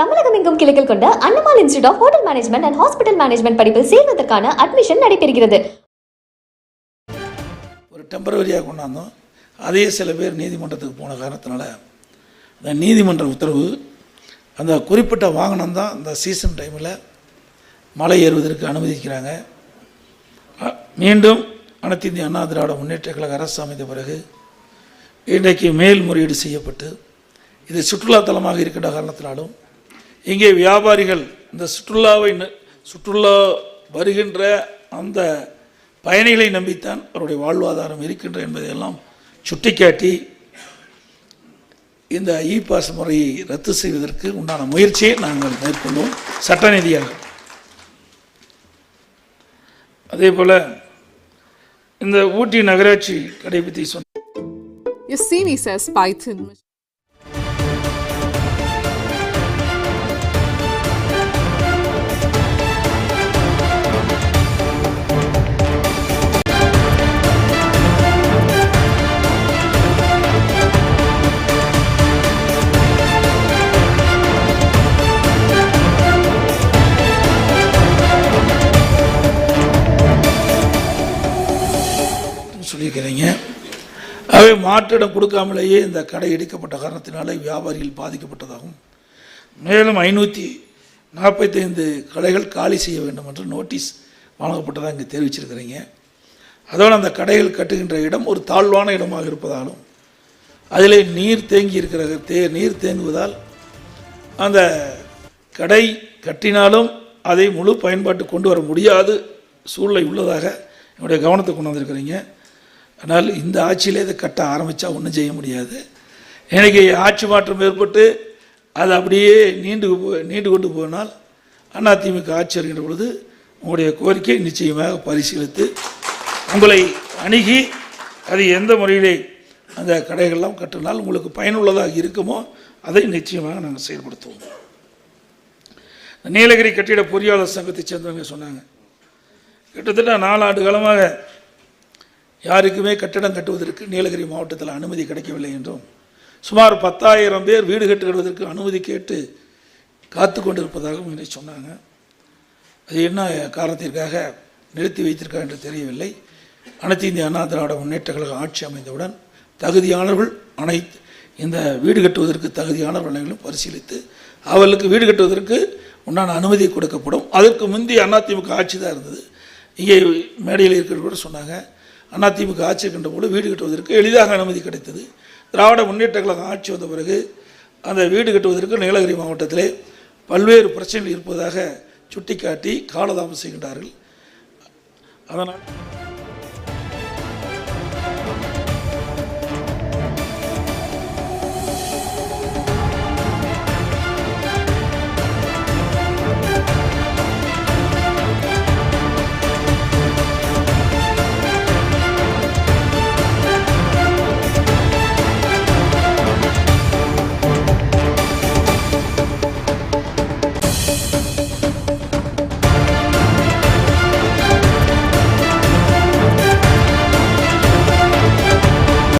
தமிழகம் எங்கும் கிளைகள் கொண்ட Annamalai institute of hotel management and hospital management படிப்பில் சேர்வதற்கான அட்மிஷன் நடைபெறுகிறது. ஒரு டெம்பரவரியாக கொண்டாந்தோம். அதே சில பேர் நீதிமன்றத்துக்கு போன காரணத்தினால அந்த நீதிமன்ற உத்தரவு அந்த குறிப்பிட்ட வாகனம் தான் அந்த சீசன் டைமில் மலை ஏறுவதற்கு அனுமதிக்கிறாங்க. மீண்டும் அனைத்து இந்திய அண்ணா திராவிட முன்னேற்ற கழக அரசு அமைந்த பிறகு இன்றைக்கு மேல்முறையீடு செய்யப்பட்டு இது சுற்றுலாத்தலமாக இருக்கின்ற காரணத்தினாலும் இங்கே வியாபாரிகள் இந்த சுற்றுலாவை சுற்றுலா வருகின்ற அந்த பயணிகளை நம்பித்தான் அவருடைய வாழ்வாதாரம் இருக்கின்ற என்பதையெல்லாம் சுட்டிக்காட்டி இந்த இ பாஸ் முறையை ரத்து செய்வதற்கு உண்டான முயற்சியை நாங்கள் மேற்கொண்டோம் சட்ட ரீதியாக அதே போல் இந்த ஊட்டி நகராட்சி கடை பற்றி சொன்ன சொல்லியிருக்கிறீங்க. அவை மாற்றிடம் கொடுக்காமலேயே இந்த கடை இடிக்கப்பட்ட காரணத்தினால வியாபாரிகள் பாதிக்கப்பட்டதாகும் மேலும் ஐநூற்றி நாற்பத்தைந்து கடைகள் காலி செய்ய வேண்டும் என்று நோட்டீஸ் வழங்கப்பட்டதாக இங்கே தெரிவிச்சிருக்கிறீங்க. அதோடு அந்த கடைகள் கட்டுகின்ற இடம் ஒரு தாழ்வான இடமாக இருப்பதாலும் அதிலே நீர் தேங்கி இருக்கிற தே நீர் தேங்குவதால் அந்த கடை கட்டினாலும் அதை முழு பயன்பாட்டு கொண்டு வர முடியாது. சூழ்நிலை உள்ளதாக என்னுடைய கவனத்தை கொண்டு வந்திருக்கிறீங்க. ஆனால் இந்த ஆட்சியிலே இதை கட்ட ஆரம்பித்தா ஒன்றும் செய்ய முடியாது. எனக்கு ஆட்சி மாற்றம் ஏற்பட்டு அது அப்படியே நீண்டு போ- நீண்டு கொண்டு போனால் அதிமுக ஆட்சி வருகின்ற பொழுது உங்களுடைய கோரிக்கை நிச்சயமாக பரிசீலித்து உங்களை அணுகி அது எந்த முறையிலே அந்த கடைகள்லாம் கட்டினால் உங்களுக்கு பயனுள்ளதாக இருக்குமோ அதை நிச்சயமாக நாங்கள் செயல்படுத்துவோம். நீலகிரி கட்டிட பொறியாளர் சங்கத்தை சேர்ந்தவங்க சொன்னாங்க. கிட்டத்தட்ட நாலாண்டு காலமாக யாருக்குமே கட்டிடம் கட்டுவதற்கு நீலகிரி மாவட்டத்தில் அனுமதி கிடைக்கவில்லை என்றும் சுமார் பத்தாயிரம் பேர் வீடு கட்டுவதற்கு அனுமதி கேட்டு காத்து கொண்டிருப்பதாகவும் இன்றைக்கு சொன்னாங்க. அது என்ன காரணத்திற்காக நிறுத்தி வைத்திருக்கா என்று தெரியவில்லை. அனைத்து இந்திய அண்ணா திராவிட முன்னேற்ற கழக ஆட்சி அமைந்தவுடன் தகுதியானவர்கள் அனைத்து இந்த வீடு கட்டுவதற்கு தகுதியானவர்கள் அனைவரும் பரிசீலித்து அவர்களுக்கு வீடு கட்டுவதற்கு உண்டான அனுமதி கொடுக்கப்படும். அதற்கு முந்தைய அதிமுக ஆட்சி தான் இருந்தது. இங்கே மேடையில் இருக்கிறவர்கள் கூட சொன்னாங்க அதிமுக ஆட்சி இருக்கின்ற போது வீடு கட்டுவதற்கு எளிதாக அனுமதி கிடைத்தது. திராவிட முன்னேற்ற கழகம் ஆட்சி வந்த பிறகு அந்த வீடு கட்டுவதற்கு நீலகிரி மாவட்டத்திலே பல்வேறு பிரச்சனைகள் இருப்பதாக சுட்டிக்காட்டி காலதாமம் செய்கின்றார்கள். அதனால்